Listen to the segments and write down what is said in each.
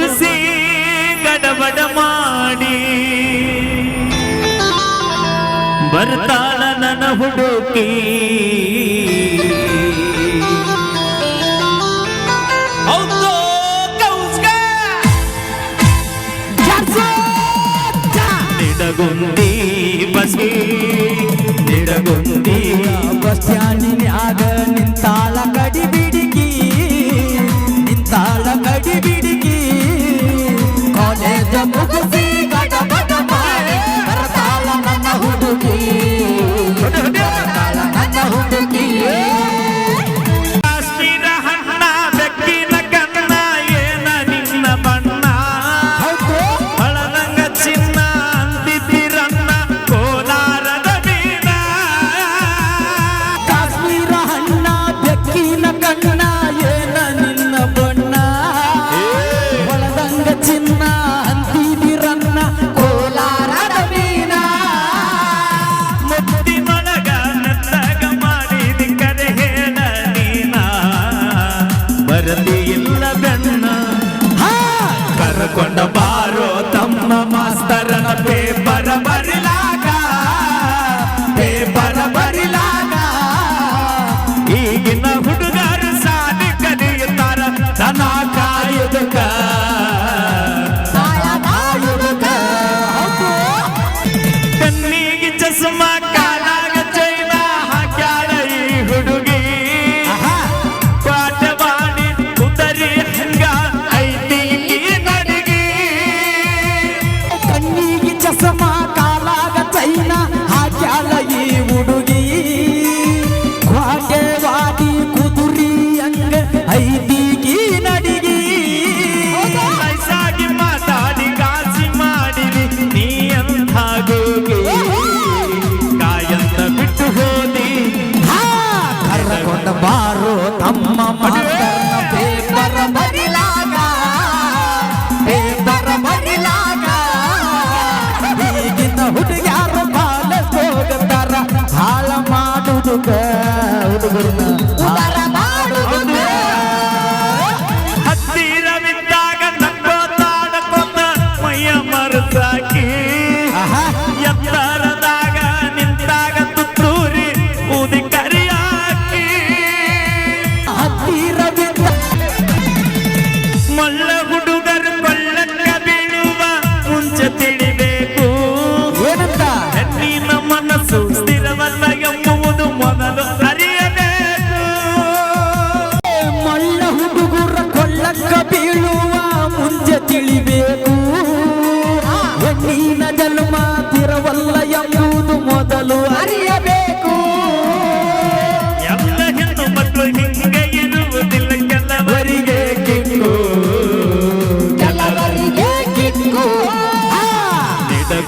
ಮುಗಿಸಿ ಗಡಬಡ ಮಾಡಿ ಬರ್ತಾಳ ನನ್ನ ಹುಡುಕಿ ಹೌದು ಕೌಸ್ಗ ನಿಡಗುಂದಿ ಬಸಿ ನಿಡಗುಂದಿ ಬಸ್ ಸ್ಟ್ಯಾಂಡಿನ್ಯಾಗ ನಿಂತಾಳ ಕಡಿ ಬಿಡಿಗಿ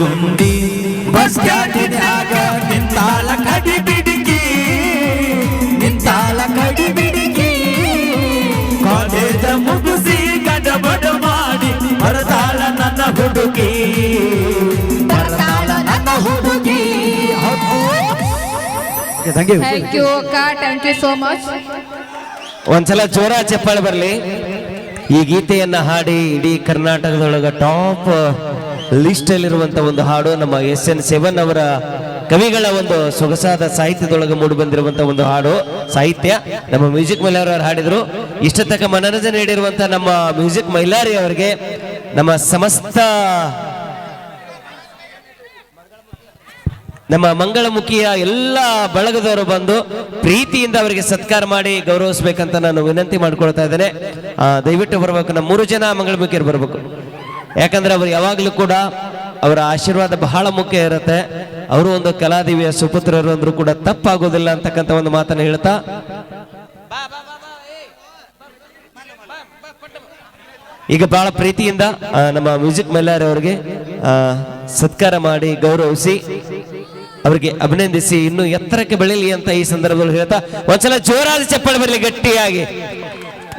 ನಿಡಗುಂದಿ ಬಸ್ ಸ್ಟ್ಯಾಂಡಿನ್ಯಾಗ ನಿಂತಾಲ ಕಡಿ ಬಿಡಿಗಿ ನಿಂತಾಲ ಕಡಿ ಬಿಡಿಗಿ ಕಾಲೇಜ ಮುಗಿಸಿ ಗಡಬಡ ಮಾಡಿ ಬರತಾಳ ನನ್ನ ಹುಡುಗಿ. ಬರ್ತಾಳ ನನ್ನ ಹುಡುಗಿ. ಥ್ಯಾಂಕ್ ಯು ಅಕ್ಕ. ಥ್ಯಾಂಕ್ ಯು ಸೋ ಮಚ್ ಒಂದ್ಸಲ ಜೋರ ಚಪ್ಪಾಳೆ ಬರಲಿ. ಈ ಗೀತೆಯನ್ನ ಹಾಡಿ ಇಡೀ ಕರ್ನಾಟಕದೊಳಗ ಟಾಪ್ ಲಿಸ್ಟ್ ಅಲ್ಲಿರುವಂತ ಒಂದು ಹಾಡು, ನಮ್ಮ ಎಸ್ ಎನ್ ಸೆವೆನ್ ಅವರ ಕವಿಗಳ ಒಂದು ಸೊಗಸಾದ ಸಾಹಿತ್ಯದೊಳಗೆ ಮೂಡಿ ಬಂದಿರುವಂತ ಒಂದು ಹಾಡು, ಸಾಹಿತ್ಯ. ನಮ್ಮ ಮ್ಯೂಸಿಕ್ ಮೈಲಾರಿಯವರು ಹಾಡಿದ್ರು. ಇಷ್ಟತಕ್ಕ ಮನರಂಜನೆ ನೀಡಿರುವಂತ ನಮ್ಮ ಮ್ಯೂಸಿಕ್ ಮಹಿಳಾರಿ ಅವರಿಗೆ ನಮ್ಮ ಸಮಸ್ತ ನಮ್ಮ ಮಂಗಳಮುಖಿಯ ಎಲ್ಲ ಬಳಗದವರು ಬಂದು ಪ್ರೀತಿಯಿಂದ ಅವರಿಗೆ ಸತ್ಕಾರ ಮಾಡಿ ಗೌರವಿಸ್ಬೇಕಂತ ನಾನು ವಿನಂತಿ ಮಾಡ್ಕೊಳ್ತಾ ಇದ್ದೇನೆ. ದಯವಿಟ್ಟು ಬರಬೇಕು. ನಮ್ಮ ಮೂರು ಜನ ಮಂಗಳಮುಖಿಯರು ಬರ್ಬೇಕು. ಯಾಕಂದ್ರೆ ಅವರು ಯಾವಾಗಲೂ ಕೂಡ ಅವರ ಆಶೀರ್ವಾದ ಬಹಳ ಮುಖ್ಯ ಇರುತ್ತೆ. ಅವರು ಒಂದು ಕಲಾದಿವಿಯ ಸುಪುತ್ರರು ಅಂದ್ರೂ ಕೂಡ ತಪ್ಪಾಗೋದಿಲ್ಲ ಅಂತಕ್ಕಂಥ ಒಂದು ಮಾತನ್ನು ಹೇಳ್ತಾ. ಈಗ ಬಹಳ ಪ್ರೀತಿಯಿಂದ ನಮ್ಮ ಮ್ಯೂಸಿಕ್ ಮೈಲಾರಿ ಅವರಿಗೆ ಸತ್ಕಾರ ಮಾಡಿ ಗೌರವಿಸಿ, ಅವರಿಗೆ ಅಭಿನಂದಿಸಿ ಇನ್ನು ಎತ್ತರಕ್ಕೆ ಬೆಳೀಲಿ ಅಂತ ಈ ಸಂದರ್ಭದಲ್ಲಿ ಹೇಳ್ತಾ, ಒಂದ್ಸಲ ಜೋರಾದ ಚಪ್ಪಾಳೆ ಬರಲಿ ಗಟ್ಟಿಯಾಗಿ.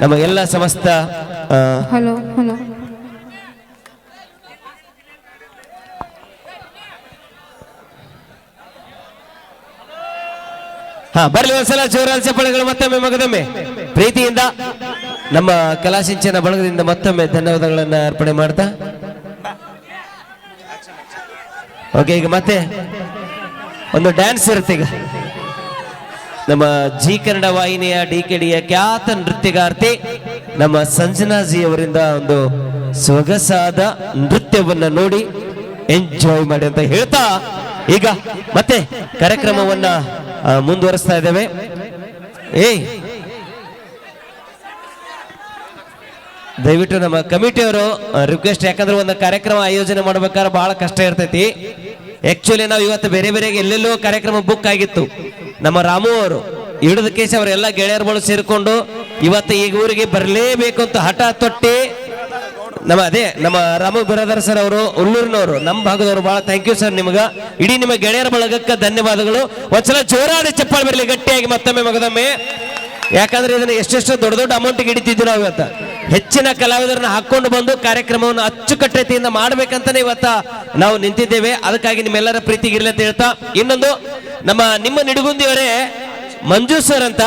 ನಮ್ಮ ಎಲ್ಲ ಸಮಸ್ತ ಹಲೋ ಹಲೋ ಹಾ, ಬರ್ಲಿ ಒಂದ್ಸಲ ಜೋರಾದ ಚಪ್ಪಾಳೆಗಳು ಮತ್ತೊಮ್ಮೆ ಮಗದೊಮ್ಮೆ. ಪ್ರೀತಿಯಿಂದ ನಮ್ಮ ಕಲಾಸಿಂಚನ ಬಳಗದಿಂದ ಮತ್ತೊಮ್ಮೆ ಧನ್ಯವಾದಗಳನ್ನು ಅರ್ಪಣೆ ಮಾಡ್ತಾ. ಓಕೆ ಈಗ ಮತ್ತೆ ಒಂದು ಡ್ಯಾನ್ಸ್ ಇರುತ್ತೆ ಈಗ. ನಮ್ಮ ಜಿ ಕನ್ನಡ ವಾಹಿನಿಯ, ಡಿ ಕೆ ಡಿಯ ಖ್ಯಾತ ನೃತ್ಯಗಾರ್ತಿ, ನಮ್ಮ ಸಂಜನಾಜಿ ಅವರಿಂದ ಒಂದು ಸೊಗಸಾದ ನೃತ್ಯವನ್ನ ನೋಡಿ ಎಂಜಾಯ್ ಮಾಡಿ ಅಂತ ಹೇಳ್ತಾ, ಈಗ ಮತ್ತೆ ಕಾರ್ಯಕ್ರಮವನ್ನ ಮುಂದುವರಿಸ್ತಾ ಇದ್ದೇವೆ. ಏಯ್. ದಯವಿಟ್ಟು ನಮ್ಮ ಕಮಿಟಿಯವರು ರಿಕ್ವೆಸ್ಟ್ ಯಾಕಂದ್ರೆ ಒಂದು ಕಾರ್ಯಕ್ರಮ ಆಯೋಜನೆ ಮಾಡ್ಬೇಕಾದ್ರೆ ಬಹಳ ಕಷ್ಟ ಇರ್ತೈತಿ. ಆಕ್ಚುಲಿ ನಾವು ಇವತ್ತು ಬೇರೆ ಬೇರೆ ಎಲ್ಲೆಲ್ಲೋ ಕಾರ್ಯಕ್ರಮ ಬುಕ್ ಆಗಿತ್ತು. ನಮ್ಮ ರಾಮು ಅವರು, ಹಿಡಿದ ಕೇಸ್ ಅವರೆಲ್ಲ ಗೆಳೆಯರುಗಳು ಸೇರಿಕೊಂಡು ಇವತ್ತು ಈಗ ಊರಿಗೆ ಬರಲೇಬೇಕು ಅಂತ ಹಠ ತೊಟ್ಟಿ ನಮ್ಮ ಅದೇ ನಮ್ಮ ರಾಮ ಬಿರಾದರ್ ಸರ್ ಅವರು, ಉಳ್ಳೂರಿನವರು, ನಮ್ಮ ಭಾಗದವರು ಬಹಳ ಥ್ಯಾಂಕ್ ಯು ಸರ್ ನಿಮ್ಗ. ಇಡೀ ನಿಮ್ಮ ಗೆಳೆಯರ ಬಳಗಕ್ಕೆ ಧನ್ಯವಾದಗಳು. ಒಂದ್ಸಲ ಜೋರಾದ ಚಪ್ಪಾಳೆ ಬರಲಿ, ಗಟ್ಟಿಯಾಗಿ ಮತ್ತೊಮ್ಮೆ ಮಗದೊಮ್ಮೆ. ಯಾಕಂದ್ರೆ ಇದನ್ನ ಎಷ್ಟೆಷ್ಟು ದೊಡ್ಡ ದೊಡ್ಡ ಅಮೌಂಟ್ಗೆ ಹಿಡಿತಿದ್ವಿ ನಾವು ಇವತ್ತ. ಹೆಚ್ಚಿನ ಕಲಾವಿದರನ್ನ ಹಾಕೊಂಡು ಬಂದು ಕಾರ್ಯಕ್ರಮವನ್ನು ಅಚ್ಚುಕಟ್ಟತೆಯಿಂದ ಮಾಡ್ಬೇಕಂತಾನೆ ಇವತ್ತ ನಾವು ನಿಂತಿದ್ದೇವೆ. ಅದಕ್ಕಾಗಿ ನಿಮ್ಮೆಲ್ಲರ ಪ್ರೀತಿಗೆ ಇರ್ಲಿ ಅಂತ ಹೇಳ್ತಾ, ಇನ್ನೊಂದು ನಮ್ಮ ನಿಮ್ಮ ನಿಡುಗುಂದಿಯವರೇ ಮಂಜು ಸರ್ ಅಂತ.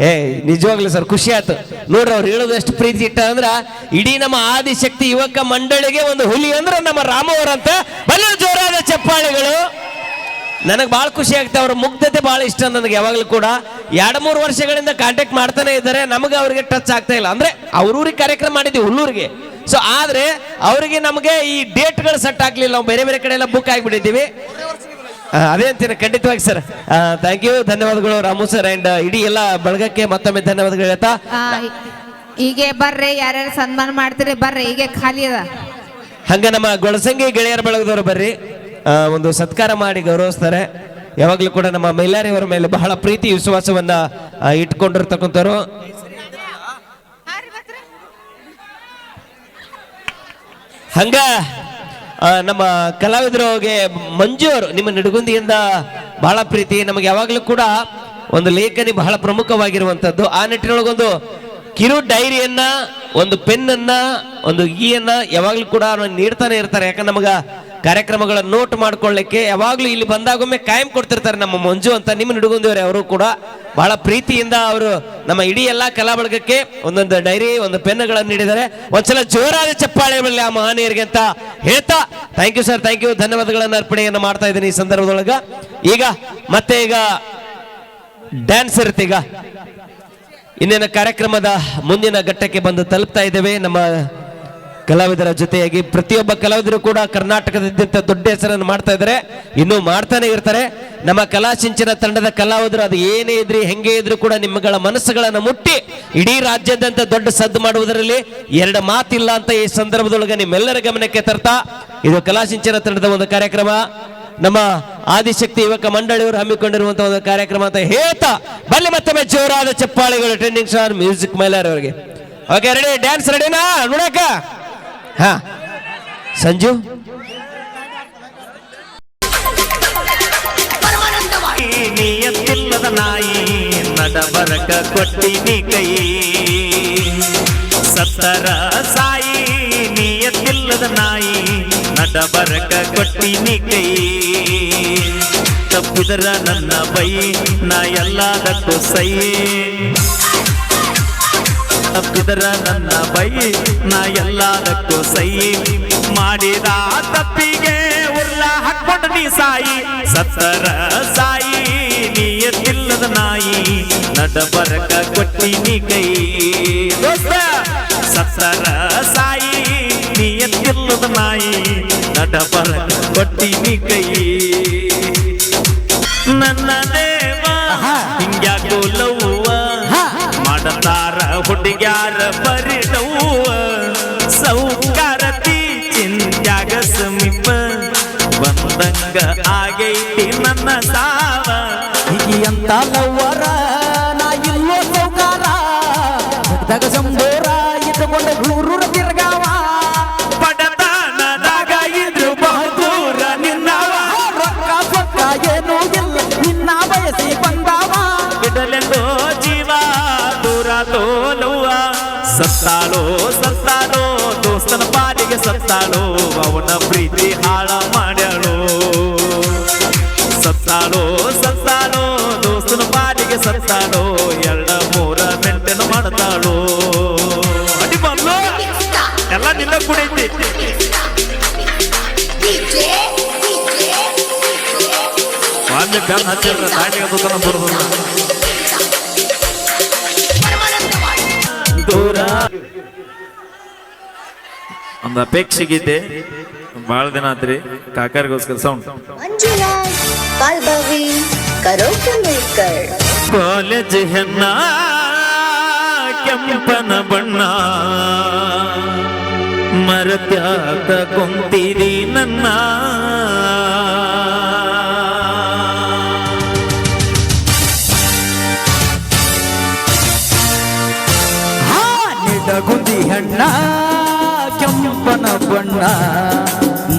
ಏ, ನಿಜವಾಗ್ಲೂ ಸರ್, ಖುಷಿ ಆಯ್ತು. ನೋಡ್ರಿ, ಅವ್ರು ಹೇಳೋದು ಎಷ್ಟು ಪ್ರೀತಿ ಇಟ್ಟ ಅಂದ್ರ, ಇಡೀ ನಮ್ಮ ಆದಿಶಕ್ತಿ ಯುವಕ ಮಂಡಳಿಗೆ ಒಂದು ಹುಲಿ ಅಂದ್ರೆ ನಮ್ಮ ರಾಮವರಂತ. ಬಲು ಜೋರಾದ ಚಪ್ಪಾಳೆಗಳು. ನನಗೆ ಭಾಳ ಖುಷಿ ಆಗ್ತದೆ, ಅವ್ರ ಮುಗ್ಧತೆ ಭಾಳ ಇಷ್ಟ ನನಗೆ ಯಾವಾಗಲೂ ಕೂಡ. ಎರಡು ಮೂರು ವರ್ಷಗಳಿಂದ ಕಾಂಟ್ಯಾಕ್ಟ್ ಮಾಡ್ತಾನೆ ಇದ್ದಾರೆ, ನಮಗೆ ಅವ್ರಿಗೆ ಟಚ್ ಆಗ್ತಾ ಇಲ್ಲ. ಅಂದ್ರೆ, ಅವ್ರೂರಿಗೆ ಕಾರ್ಯಕ್ರಮ ಮಾಡಿದ್ವಿ ಹುಲ್ಲೂರಿಗೆ. ಸೊ ಆದ್ರೆ, ಅವರಿಗೆ ನಮಗೆ ಈ ಡೇಟ್ಗಳು ಸೆಟ್ ಆಗ್ಲಿಲ್ಲ, ನಾವು ಬೇರೆ ಬೇರೆ ಕಡೆ ಎಲ್ಲ ಬುಕ್ ಆಗಿಬಿಟ್ಟಿದ್ದೀವಿ. ಅದೇ ಅಂತೀನಿ ಖಂಡಿತವಾಗಿ ಸರ್. ಥ್ಯಾಂಕ್ ಯು ಧನ್ಯವಾದಗಳು ರಾಮು ಸರ್. ಅಂಡ್ ಇಡೀ ಎಲ್ಲ ಬಳಗಕ್ಕೆ ಮತ್ತೊಮ್ಮೆ ಧನ್ಯವಾದಗಳು ಹೇಳ್ತಾ. ಹೀಗೆ ಬರ್ರಿ ಯಾರ್ಯಾರು ಸನ್ಮಾನ ಮಾಡ್ತೀರಿ ಬರ್ರಿ ಹೀಗೆ ಖಾಲಿ ಅದ. ಹಂಗ ನಮ್ಮ ಗೊಳಸಂಗಿ ಗೆಳೆಯರ ಬಳಗದವರು ಬರ್ರಿ. ಆ, ಒಂದು ಸತ್ಕಾರ ಮಾಡಿ ಗೌರವಿಸ್ತಾರೆ. ಯಾವಾಗಲೂ ಕೂಡ ನಮ್ಮ ಮೈಲಾರಿಯವರ ಮೇಲೆ ಬಹಳ ಪ್ರೀತಿ ವಿಶ್ವಾಸವನ್ನ ಆ, ಇಟ್ಕೊಂಡಿರ್ತಕ್ಕಂಥವ್ರು. ಹಂಗ ನಮ್ಮ ಕಲಾವಿದರಿಗೆ ಮಂಜು ಅವರು, ನಿಮ್ಮ ನಿಡುಗುಂದಿಯಿಂದ ಬಹಳ ಪ್ರೀತಿ. ನಮಗೆ ಯಾವಾಗಲೂ ಕೂಡ ಒಂದು ಲೇಖನಿ ಬಹಳ ಪ್ರಮುಖವಾಗಿರುವಂಥದ್ದು. ಆ ನಿಟ್ಟಿನೊಳಗೊಂದು ಕಿರು ಡೈರಿಯನ್ನ, ಒಂದು ಪೆನ್ನನ್ನ, ಒಂದು ಈಯನ್ನ ಯಾವಾಗಲೂ ಕೂಡ ನೀಡ್ತಾನೆ ಇರ್ತಾರೆ. ಯಾಕಂದ್ರೆ ನಮಗ ಕಾರ್ಯಕ್ರಮಗಳ ನೋಟ್ ಮಾಡ್ಕೊಳ್ಳಿಕ್ಕೆ ಯಾವಾಗಲೂ ಇಲ್ಲಿ ಬಂದಾಗೊಮ್ಮೆ ಕಾಯಂ ಕೊಡ್ತಿರ್ತಾರೆ ನಮ್ಮ ಮಂಜು ಅಂತ ನಿಮ್ಮ ನಿಡುಗುಂದಿಯವರೇ ಅವರು ಕೂಡ. ಬಹಳ ಪ್ರೀತಿಯಿಂದ ಅವರು ನಮ್ಮ ಇಡೀ ಎಲ್ಲಾ ಕಲಾ ಬಳಗಕ್ಕೆ ಒಂದೊಂದು ಡೈರಿ, ಒಂದು ಪೆನ್ನುಗಳನ್ನು ನೀಡಿದ್ದಾರೆ. ಒಂದ್ಸಲ ಜೋರಾದ ಚಪ್ಪಾಳೆ ಬರಲಿ ಆ ಮಹನೀಯರಿಗೆ ಅಂತ ಹೇಳ್ತಾ thank you sir thank you ಧನ್ಯವಾದಗಳನ್ನು ಅರ್ಪಣೆಯನ್ನು ಮಾಡ್ತಾ ಇದ್ದೀನಿ ಈ ಸಂದರ್ಭದೊಳಗ. ಈಗ ಮತ್ತೆ ಈಗ ಡ್ಯಾನ್ಸ್ ಇರುತ್ತೆ ಈಗ. ಇಂದಿನ ಕಾರ್ಯಕ್ರಮದ ಮುಂದಿನ ಘಟ್ಟಕ್ಕೆ ಬಂದು ತಲುಪ್ತಾ ಇದ್ದೇವೆ. ನಮ್ಮ ಕಲಾವಿದರ ಜೊತೆಯಾಗಿ ಪ್ರತಿಯೊಬ್ಬ ಕಲಾವಿದರು ಕೂಡ ಕರ್ನಾಟಕದಾದ್ಯಂತ ದೊಡ್ಡ ಹೆಸರನ್ನು ಮಾಡ್ತಾ ಇದ್ದಾರೆ. ಇನ್ನೂ ಮಾಡ್ತಾನೆ ಇರ್ತಾರೆ. ನಮ್ಮ ಕಲಾ ಸಿಂಚನ ತಂಡದ ಕಲಾವಿದರು ಅದು ಏನೇ ಇದ್ರಿ, ಹೆಂಗೆ ಇದ್ರು ಕೂಡ ನಿಮ್ಮಗಳ ಮನಸ್ಸುಗಳನ್ನು ಮುಟ್ಟಿ ಇಡೀ ರಾಜ್ಯಾದ್ಯಂತ ದೊಡ್ಡ ಸದ್ದು ಮಾಡುವುದರಲ್ಲಿ ಎರಡು ಮಾತಿಲ್ಲ ಅಂತ ಈ ಸಂದರ್ಭದೊಳಗೆ ನಿಮ್ಮೆಲ್ಲರ ಗಮನಕ್ಕೆ ತರ್ತಾ ಇದು ಕಲಾ ಸಿಂಚನ ತಂಡದ ಒಂದು ಕಾರ್ಯಕ್ರಮ. ನಮ್ಮ ಆದಿಶಕ್ತಿ ಯುವಕ ಮಂಡಳಿಯವರು ಹಮ್ಮಿಕೊಂಡಿರುವಂತಹ ಒಂದು ಕಾರ್ಯಕ್ರಮ ಅಂತ ಹೇಳ್ತಾ ಬನ್ನಿ ಮತ್ತೊಮ್ಮೆ ಜೋರಾದ ಚಪ್ಪಾಳಿಗಳು ಟ್ರೆಂಡಿಂಗ್ ಸ್ಟಾರ್ ಮ್ಯೂಸಿಕ್ ಮೈಲಾರ್ ಅವರಿಗೆ. ಓಕೆ ರೆಡಿ ಡ್ಯಾನ್ಸ್ ರೆಡಿನಾ ನೋಡಕ ಹಾ. ಸಂಜು? ನಿಯತ್ತಿಲ್ಲದ ನಾಯಿ ನಡಬರಕ ಕೊಟ್ಟಿನಿ ಕೈ. ಸತ್ತರ ಸಾಯಿ ನಿಯತ್ತಿಲ್ಲದ ನಾಯಿ ನಡಬರಕ ಕೊಟ್ಟಿನಿ ಕೈ. ತಪ್ಪಿದರ ನನ್ನ ಬೈ, ನಾ ಎಲ್ಲದಕ್ಕೂ ಸೈ. ತಪ್ಪಿದರ ನನ್ನ ಬೈ, ನಾ ಎಲ್ಲದಕ್ಕೂ ಸೈ. ಮಾಡಿದ ತಪ್ಪಿಗೆ ಉರ್ಲ ಹಾಕೊಂಡು ನೀ ಸಾಯಿ, ಸತ್ತರ ಸಾಯಿ, ನೀ ನಾಯಿ. ಕೊಟ್ಟಿ ನೀ ಕೈ. ಸತ್ತರ ಸಾಯಿ, ನೀ ನಾಯಿ. ನಡಬರಕ ಬರಕ ಕೈ ನನ್ನ ಕೈ. ಹಿಂಗ್ಯಾಕೋ ಹುಡುಗ್ಯಾರ ಬರಿದವ್ವ ಸೌಕಾರತಿ ಚಿಂತ್ಯಾಗ ಸಮೀಪ. ಬಂದಂಗ ಆಗೈತಿ ನನ್ನ ಸಾವ. ಅಂತ ಲವ್ವರ ಸತ್ತಾಳೋ ಸತ್ತಾಳೋ ದೋಸ್ತನ ಪಾಲಿಗೆ ಸತ್ತಾಳೋ ಅವನ ಪ್ರೀತಿ ಹಾಳ ಮಾಡ್ಯಾಳೋ ಸತ್ತಾಳೋ ಸತ್ತಾಳೋ ದೋಸ್ತನ ಪಾಲಿಗೆ ಸತ್ತಾಳೋ ಎರಡ ಮೂರ ಮಾಡ್ತಾಳು ಅಡಿ ಬಲ್ಲು ಎಲ್ಲ ನಿನ್ನ ಕುಡೈತಿ ಅಲ್ಲಿ ಬೆನ್ ಹಚ್ಚಿರ ತಾಟಿಗೆ ದುಕಾನ ಬರೋದಿಲ್ಲ ಒಂದು ಅಪೇಕ್ಷೆ ಗೀತೆ ಭಾಳ ದಿನ ಆತ್ರಿ. ಕಾಕರಿಗೋಸ್ಕರ ಸೌಂಡ್ ಕಾಲೇಜ್ ಹೆಣ್ಣ ಕೆಂಪನ ಬಣ್ಣ. ಮರತ್ಯಾತ ಕುಂತೀರಿ ನನ್ನ. ಹಾ ನಿಡಗುಂದಿ ಹಣ್ಣ. ಬಣ್ಣ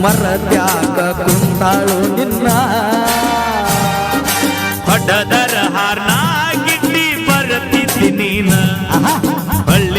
ಮರದ್ಯಾಕ ಕುಂತಾಳು ನಿನ್ನ. ಹೊಡದರ ಹಾರ್ನ ಗಿಡ್ಡಿ ಬರತಿದ್ದಿ ನೀನ. ಹಳ್ಳಿ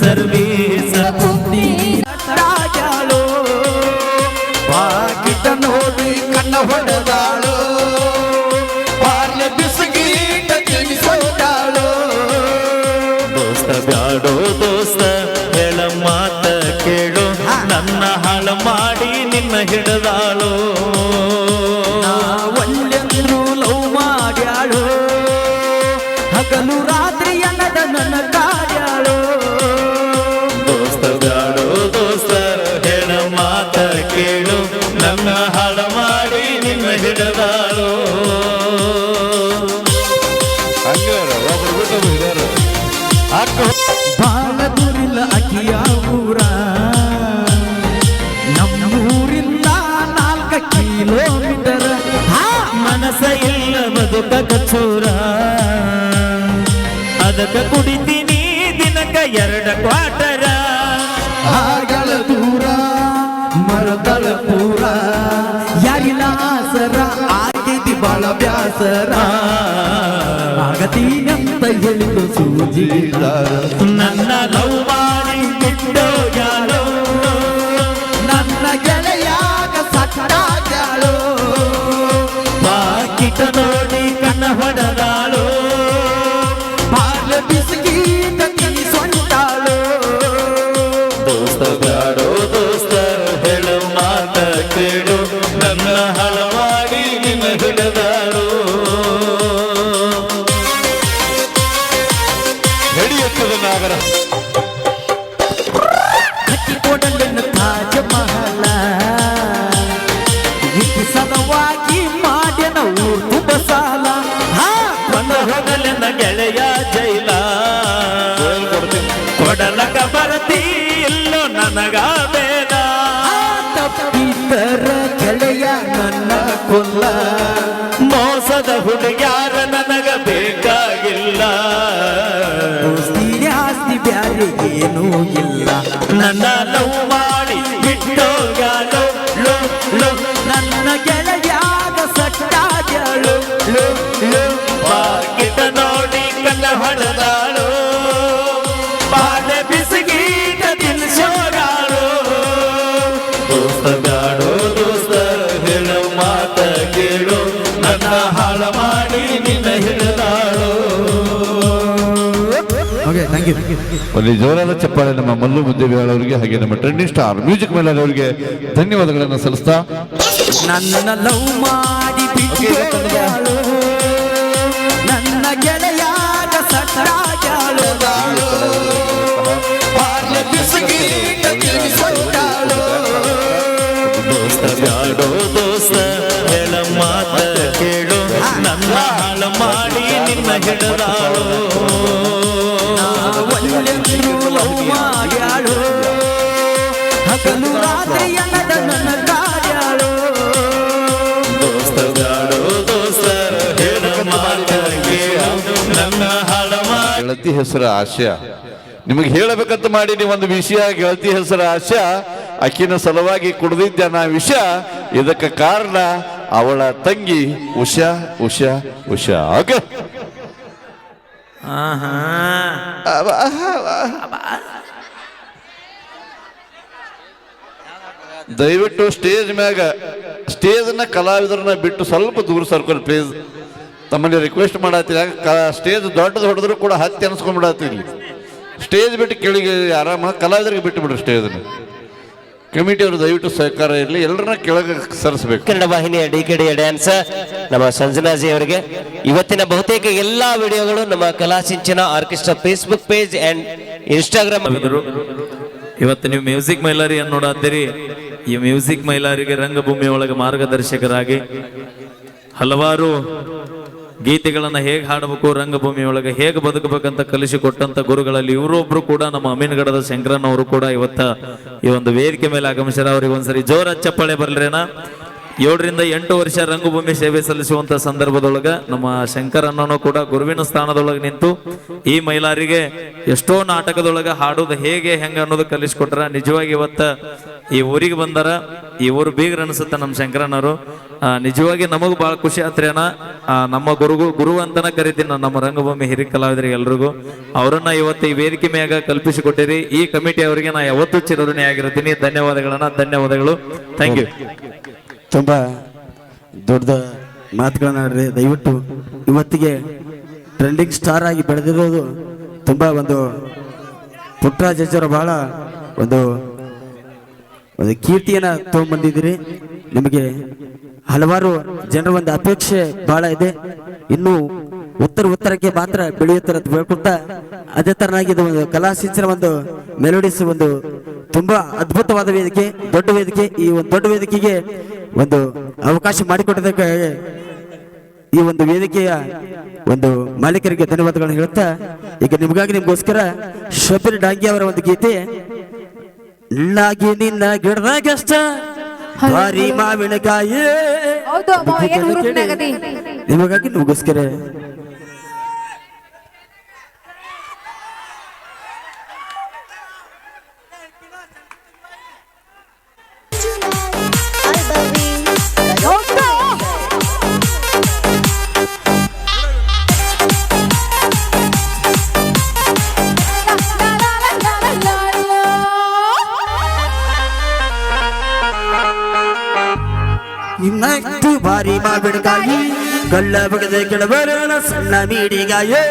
ಸರ್ವೀಸ ರಾಜಾಳು ಬಾಗಿಟ ನೋಡಿ ಕಣ್ಣ ಹೊಡೆದಾಳು. ಪಾರ್ಲೆ ಬಿಸಿಗೀಟ ತಿಳಿಸೋದಾಳು ದೋಸ್ತ ಬ್ಯಾಡೋ ದೋಸ್ತ ಹೇಳ ಮಾತ ಕೇಳು. ನನ್ನ ಹಾಳು ಮಾಡಿ ನಿನ್ನ ಹಿಡದಾಳು. ಒಳ್ಳೆಂದ್ರು ಲವ್ ಮಾಡ್ಯಾಳು. ಹಗಲು ರಾತ್ರಿ ಅನ್ನದ ನನ್ನ ಅದಕ್ಕ ಕುಡಿತೀನಿ ದಿನಕ ಎರಡ ಕ್ವಾಟರ. ಹಾಗಳ ದೂರ ಮರದಳ ಪೂರ. ಯಾರಿಲ್ಲ ಆಸರ ಆಗೈತಿ ಬಾಳ ಬ್ಯಾಸರ. ಆಗತೀನಂತ ಹೇಳಿದ್ರು ಸೂಜಿ ನನ್ನ ಲವ್ ಮಾಡಿ ಬಿಟ್ಟು ಯಾರೋ ನನ್ನ ಗೆಳೆಯಾಗ ಸಟ್ಟಾಗ್ಯಾಳು ಬಂದ ಗೆಳೆಯ ಜೈಲ. ಕೊಡಲಕ ಬರತಿ ಇಲ್ಲೋ ನನಗ ಬೇಡ. ತಪ್ಪಿತರ ಗೆಳೆಯ ನನ್ನ ಕೊಲ್ಲ. ಮೋಸದ ಹುಡುಗ್ಯಾರ ನನಗ ಬೇಕಾಗಿಲ್ಲ. ಆಸ್ತಿ ಬ್ಯಾರೆ ಏನೂ ಇಲ್ಲ. ನನ್ನ ಲವ್ ಮಾಡಿ ಬಿಟ್ಟೋಗ್ಯಾಲೋ ಲೋ ಲೋ ನನ್ನ ಗೆಳೆಯಾಗ ಮಾಡಿ ನಿನ್ನ ಹಿಡಿದಾಳು. ಓಕೆ ಥ್ಯಾಂಕ್ ಯು ಒಂದು ಜೋರಾದ ಚಪ್ಪಾಳೆ ನಮ್ಮ ಮಲ್ಲು ಮುದ್ದೇಬಿಹಾಳ್ ಅವರಿಗೆ ಹಾಗೆ ನಮ್ಮ ಟ್ರೆಂಡಿಂಗ್ ಸ್ಟಾರ್ ಮ್ಯೂಸಿಕ್ ಮೇಲೆ ಅವರಿಗೆ ಧನ್ಯವಾದಗಳನ್ನು ಸಲ್ಲಿಸ್ತಾ. ನನ್ನ ಲವ್ ಮಾಡಿ ನನ್ನ ಗೆಳೆಯಾಗ ಸಟ್ಟಾಗ್ಯಾಳು ಪಾರ್ಲೆ ಬಿಸಿಗೀಟ ಮಾಡಿ ಗೆಳತಿ ಹೆಸರು ಆಶಯ ನಿಮಗೆ ಹೇಳಬೇಕಂತ ಮಾಡೀನಿ ಒಂದು ವಿಷಯ, ಗೆಳತಿ ಹೆಸರು ಆಶಾ. ಅಕ್ಕಿನ ಸಲುವಾಗಿ ಕುಡ್ದಿದ್ದ ನಾ ವಿಷ. ಇದಕ್ಕೆ ಕಾರಣ ಅವಳ ತಂಗಿ ಉಷಾ ಉಷಾ ಉಷಾ. ಓಕೆ. ದಯವಿಟ್ಟು ಸ್ಟೇಜ್ ಮ್ಯಾಗ ಸ್ಟೇಜ್ನ ಕಲಾವಿದರನ್ನ ಬಿಟ್ಟು ಸ್ವಲ್ಪ ದೂರ ಸರ್ಕೊಂಡು ಪ್ಲೀಸ್ ತಮ್ಮಲ್ಲಿ ರಿಕ್ವೆಸ್ಟ್ ಮಾಡತ್ತೀರಿ ಸ್ಟೇಜ್ ದೊಡ್ಡದು ಹೊಡೆದ್ರು ಕೂಡ ಹತ್ತಿ ಅನ್ಸ್ಕೊಂಡ್ಬಿಡತ್ತಿ ಇಲ್ಲಿ. ಸ್ಟೇಜ್ ಬಿಟ್ಟು ಕೆಳಗೆ ಆರಾಮ ಕಲಾವಿದರಿಗೆ ಬಿಟ್ಟು ಬಿಡ್ರಿ ಸ್ಟೇಜ್ನ ಕಮಿಟಿಯವರು ದಯವಿಟ್ಟು ಸಹಕಾರ ಇರಲಿ. ಎಲ್ಲರನ್ನ ಕೆಳಗೆ ಸರಿಸ್ಬೇಕು. ಕನ್ನಡ ವಾಹಿನಿಯ ಡಿ ಕೆ ಡಿ ಡ್ಯಾನ್ಸ್ ನಮ್ಮ ಸಂಜನಾಜಿ ಅವರಿಗೆ. ಇವತ್ತಿನ ಬಹುತೇಕ ಎಲ್ಲಾ ವಿಡಿಯೋಗಳು ನಮ್ಮ Kalasinchana orchestra Facebook page and Instagram ಇವತ್ತು ನೀವು ಮ್ಯೂಸಿಕ್ ಮೈಲಾರಿಯನ್ನು ನೋಡಾತೀರಿ ಈ ಮ್ಯೂಸಿಕ್ ಮೈಲಾರಿಗೆ ರಂಗಭೂಮಿ ಒಳಗೆ ಮಾರ್ಗದರ್ಶಕರಾಗಿ ಹಲವಾರು ಗೀತೆಗಳನ್ನು ಹೇಗೆ ಹಾಡಬೇಕು, ರಂಗಭೂಮಿ ಒಳಗೆ ಹೇಗೆ ಬದುಕಬೇಕಂತ ಕಲಿಸಿಕೊಟ್ಟಂತ ಗುರುಗಳಲ್ಲಿ ಇವರೊಬ್ರು ಕೂಡ ನಮ್ಮ ಅಮೀನ್ಗಡದ ಶಂಕರನ್ ಅವರು ಕೂಡ ಇವತ್ತ ಈ ಒಂದು ವೇದಿಕೆ ಮೇಲೆ ಆಗಮಿಸ್ಯಾರ ಅವ್ರಿಗೆ ಒಂದ್ಸರಿ ಜೋರ ಚಪ್ಪಾಳೆ ಬರ್ಲೇನಾ ಏಳರಿಂದ ಎಂಟು ವರ್ಷ ರಂಗಭೂಮಿ ಸೇವೆ ಸಲ್ಲಿಸುವಂತ ಸಂದರ್ಭದೊಳಗ ನಮ್ಮ ಶಂಕರಣ್ಣನು ಕೂಡ ಗುರುವಿನ ಸ್ಥಾನದೊಳಗೆ ನಿಂತು ಈ ಮೈಲಾರಿಗೆ ಎಷ್ಟೋ ನಾಟಕದೊಳಗ ಹಾಡೋದು ಹೇಗೆ, ಹೆಂಗ ಅನ್ನೋದು ಕಲಿಸ್ಕೊಟ್ರ. ನಿಜವಾಗಿ ಇವತ್ತ ಈ ಊರಿಗೆ ಬಂದಾರ, ಈ ಊರು ಬೀಗ್ರ ಅನ್ಸುತ್ತೆ ನಮ್ಮ ಶಂಕರಣ್ಣರು. ನಿಜವಾಗಿ ನಮಗೂ ಬಹಳ ಖುಷಿ ಆತ್ರೇನ ನಮ್ಮ ಗುರುಗು, ಗುರು ಅಂತನ ಕರಿತೀನಿ ನಮ್ಮ ರಂಗಭೂಮಿ ಹಿರಿಯ ಕಲಾವಿದರಿಗೆ ಎಲ್ರಿಗೂ. ಅವರನ್ನ ಇವತ್ತು ಈ ವೇದಿಕೆ ಮ್ಯಾಗ ಕಲ್ಪಿಸಿಕೊಟ್ಟಿರಿ. ಈ ಕಮಿಟಿ ಅವರಿಗೆ ನಾ ಯಾವತ್ತೂ ಚಿರಋಣಿ ಆಗಿರ್ತೀನಿ ಧನ್ಯವಾದಗಳನ್ನ ಧನ್ಯವಾದಗಳು ಥ್ಯಾಂಕ್ ಯು ತುಂಬ ದೊಡ್ಡ ಮಾತುಗಳನ್ನ ಆಡ್ರಿ. ದಯವಿಟ್ಟು ಇವತ್ತಿಗೆ ಟ್ರೆಂಡಿಂಗ್ ಸ್ಟಾರ್ ಆಗಿ ಬೆಳೆದಿರೋದು ತುಂಬ ಒಂದು ಪುಟ್ಟರಾಜ್ ಹೆಸರು ಬಹಳ ಒಂದು ಒಂದು ಕೀರ್ತಿಯನ್ನ ತಗೊಂಡ್ಬಂದಿದ್ದೀರಿ. ನಿಮಗೆ ಹಲವಾರು ಜನರ ಒಂದು ಅಪೇಕ್ಷೆ ಬಹಳ ಇದೆ. ಇನ್ನು ಉತ್ತರ ಉತ್ತರಕ್ಕೆ ಮಾತ್ರ ಬೆಳೆಯುತ್ತಾರೆ ಅಂತ ಅದೇ ತರನಾಗಿ ಇದು ಒಂದು ಕಲಾ ಸಿಂಚನ ಒಂದು ಮೆಲೋಡಿಸ್ ಒಂದು ತುಂಬಾ ಅದ್ಭುತವಾದ ವೇದಿಕೆ, ದೊಡ್ಡ ವೇದಿಕೆ. ಈ ಒಂದು ದೊಡ್ಡ ವೇದಿಕೆಗೆ ಒಂದು ಅವಕಾಶ ಮಾಡಿಕೊಟ್ಟದಕ್ಕೆ ಈ ಒಂದು ವೇದಿಕೆಯ ಒಂದು ಮಾಲೀಕರಿಗೆ ಧನ್ಯವಾದಗಳನ್ನು ಹೇಳುತ್ತಾ ಈಗ ನಿಮಗಾಗಿ ನಿಮಗೋಸ್ಕರ ಶಬೀರ್ ಡಾಂಗಿ ಅವರ ಒಂದು ಗೀತೆ ನಾಗಿ ನಿನ್ನ ಗಿಡದಾಗಷ್ಟ ಭಾರಿ ಮಾವಿನಕಾಯಿ? ನಿಮಗಾಗಿ ನಿಮಗೋಸ್ಕರ ಇನ್ನಷ್ಟು ಭಾರಿ ಮಾವಿನಕಾಯಿ ಗಳ್ಳ ಬಿಡದೆ ಕೆಳಬರನ ಸಣ್ಣ ಮೀಡಿಗಾಯೇ.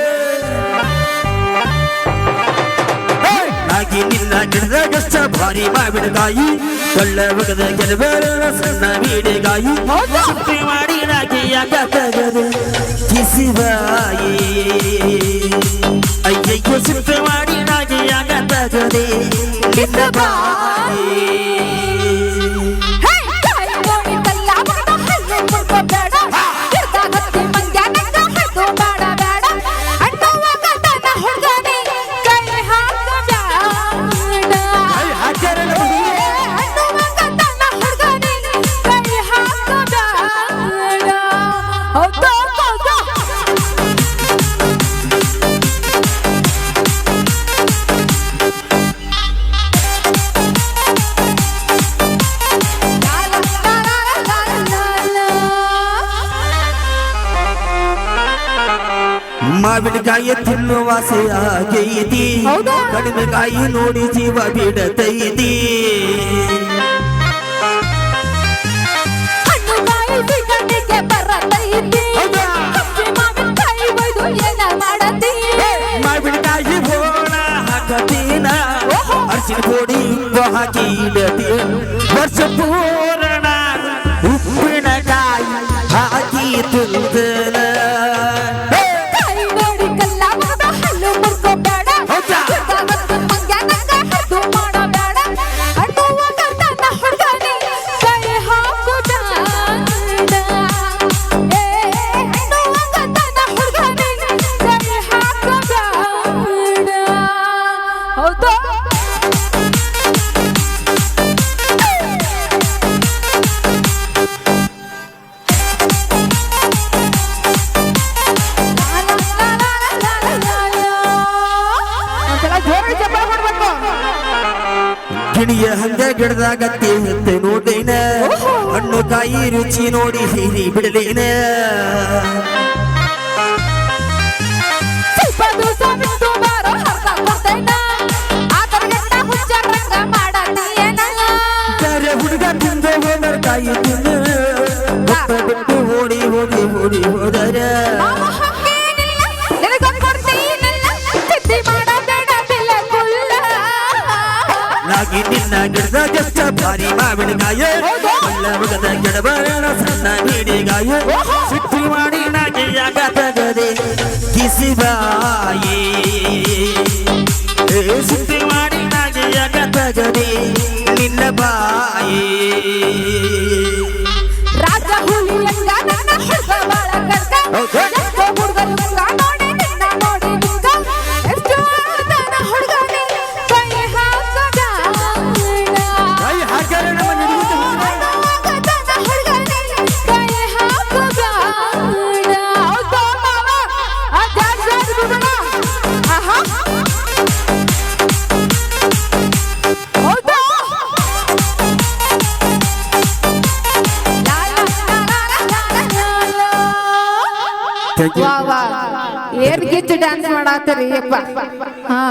ಆಗಿ ನಿನ್ನ ಗಿಡದಾಗಷ್ಟ ಭಾರಿ ಮಾವಿನಕಾಯಿ ಗಲ್ಲ ಬಿಡದೆ ಕೆಳಬರನ ಸಣ್ಣ ಮೀಡಿಗಾಯಿ. ಸುತ್ತಿ ಮಾಡಿ ನಾಗಿಯಾಗ ತಗದು ಕಿಸಿವಾಯಿ ಅಯ್ಯಯ್ಯೋ ಸುತ್ತ ಮಾಡಿ ನಾಗಿಯಾಗ ತಗದೆ ನಿನ್ನ ಏನ ವಾಸಿಯಾಗೈತಿ. ಕಡಿಮೆ ಕಾಯಿ ನೋಡಿ ಜೀವ ಬಿಡತೈತಿ. ಪುಡಿ ಹಾಕಿ ವರ್ಷ ಪೂರಣ ಉಪ್ಪಿನಕಾಯಿ ಹಾಕಿ ತುಂದನ ಗಿಣಿಯ ಹಂಗ ಗಿಡದಾಗತ್ತಿ ಹೊತ್ತು ನೋಡೇನ ಹಣ್ಣು ಕಾಯಿ ರುಚಿ ನೋಡಿ ಹೀರಿ ಬಿಡಲೇನ ಹುಡುಗ ತಿಂದ ಹೋದರ ಕಾಯಿ ತಿಂದು ಗೊತ್ತ ಬಿಟ್ಟು ಓಡಿ ಓಡಿ ಓಡಿ ಹೋದರ? ನಾಗಿ ನಿನ್ನ ಗಿಡದಾಗಷ್ಟ ಭಾರಿ ಮಾವಿನಕಾಯ ಒಳ್ಳೆ ಮಗದ ಗಿಡಬರಣ ಸಣ್ಣ ಬೀಡಿಗಾಯ ಸಿಟ್ಟಿ ಮಾಡಿ ನಾಗಿ ತಗದೆ ಕಿಸಿಬಾಯಿ ಸಿಟ್ಟಿ ಮಾಡಿ ನಾಗಿ ತಗದೆ ನಿನ್ನ ಬಾಯಿ ರಾಜ ಹುಲಿಯಂಗ ನನ್ನ ಹುಡುಗ ಬಾಳ ಕರ್ಕ ಎಷ್ಟೋ ಹುಡುಗರು ಮುಂಗ ನೋಡಿ. ಏನ್ ಗಿಚ್ಚು ಡ್ಯಾನ್ಸ್ ಮಾಡಾತರಿ ಯಪ್ಪ. ಹಾ.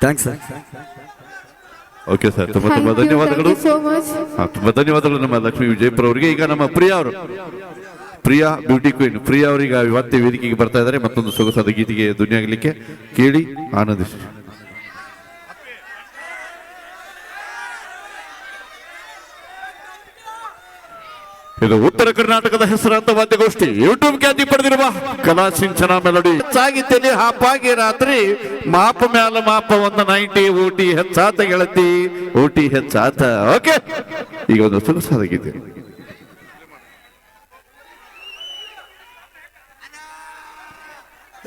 ಥ್ಯಾಂಕ್ಸ್ ಸರ್ ಓಕೆ ಸರ್ ತುಂಬಾ ತುಂಬಾ ಧನ್ಯವಾದಗಳು. ಸೋ ಮಚ್ ಹಾ, ತುಂಬಾ ಧನ್ಯವಾದಗಳು ನಮ್ಮ ಲಕ್ಷ್ಮೀ ವಿಜಯಪುರ ಅವರಿಗೆ. ಈಗ ನಮ್ಮ ಪ್ರಿಯಾ ಅವರು. ಪ್ರಿಯಾ ಬ್ಯೂಟಿ ಕ್ವೀನ್ ಪ್ರಿಯಾ ಅವರಿಗೆ ಇವತ್ತೇ ವೇದಿಕೆಗೆ ಬರ್ತಾ ಇದ್ದಾರೆ. ಮತ್ತೊಂದು ಸೊಗಸಾದ ಗೀತೆಗೆ ದುನಿಯಾಗಲಿಕ್ಕೆ ಕೇಳಿ ಆನಂದಿಸಿ. ಇದು ಉತ್ತರ ಕರ್ನಾಟಕದ ಹೆಸರಾಂತ ವಾದ್ಯಗೋಷ್ಠಿ. ಯೂಟ್ಯೂಬ್ ಖ್ಯಾತಿ ಪಡೆದಿರುವ ಕಲಾ ಸಿಂಚನ ಮೆಲಡಿ. ಸಾಗಿತ್ತೇನೆ ಹಾಪಾಗಿ ರಾತ್ರಿ ಮಾಪ ಮ್ಯಾಲ ಮಾಪ ಒಂದು ನೈಂಟಿ ಊಟಿ ಹೆಚ್ಚಾತ ಗೆಳತಿ ಊಟಿ ಹೆಚ್ಚಾತ. ಓಕೆ? ಈಗ ಒಂದು ಸೊಗಸಾದ ಗೀತೆ.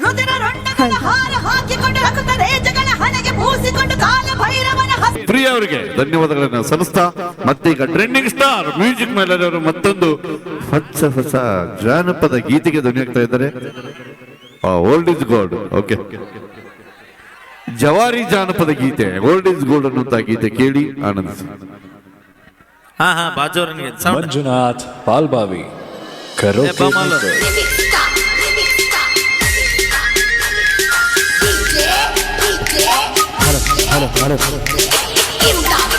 ರುದಿರ ರೊಂಡಗಳ ಹಾರ ಹಾಕಿಕೊಂಡು ಪ್ರಿಯ ಅವರಿಗೆ ಧನ್ಯವಾದಗಳನ್ನು ಸಲ್ಲಿಸ್ತಾ ಮತ್ತೆ ಈಗ ಟ್ರೆಂಡಿಂಗ್ ಸ್ಟಾರ್ ಮ್ಯೂಸಿಕ್ ಮೇಲೆ ಅವರು ಮತ್ತೊಂದು ಹೊಸ ಹೊಸ ಜಾನಪದ ಗೀತೆಗೆ ಧ್ವನಿ ಆಗ್ತಾ ಇದ್ದಾರೆ. ಓಲ್ಡ್ ಇಸ್ ಗೋಲ್ಡ್ ಓಕೆ ಜವಾರಿ ಜಾನಪದ ಗೀತೆ ಓಲ್ಡ್ ಇಸ್ ಗೋಲ್ಡ್ ಅನ್ನುವಂತ ಗೀತೆ ಕೇಳಿ ಆನಂದಿಸಿ. Manjunath Palbavi karaoke imdat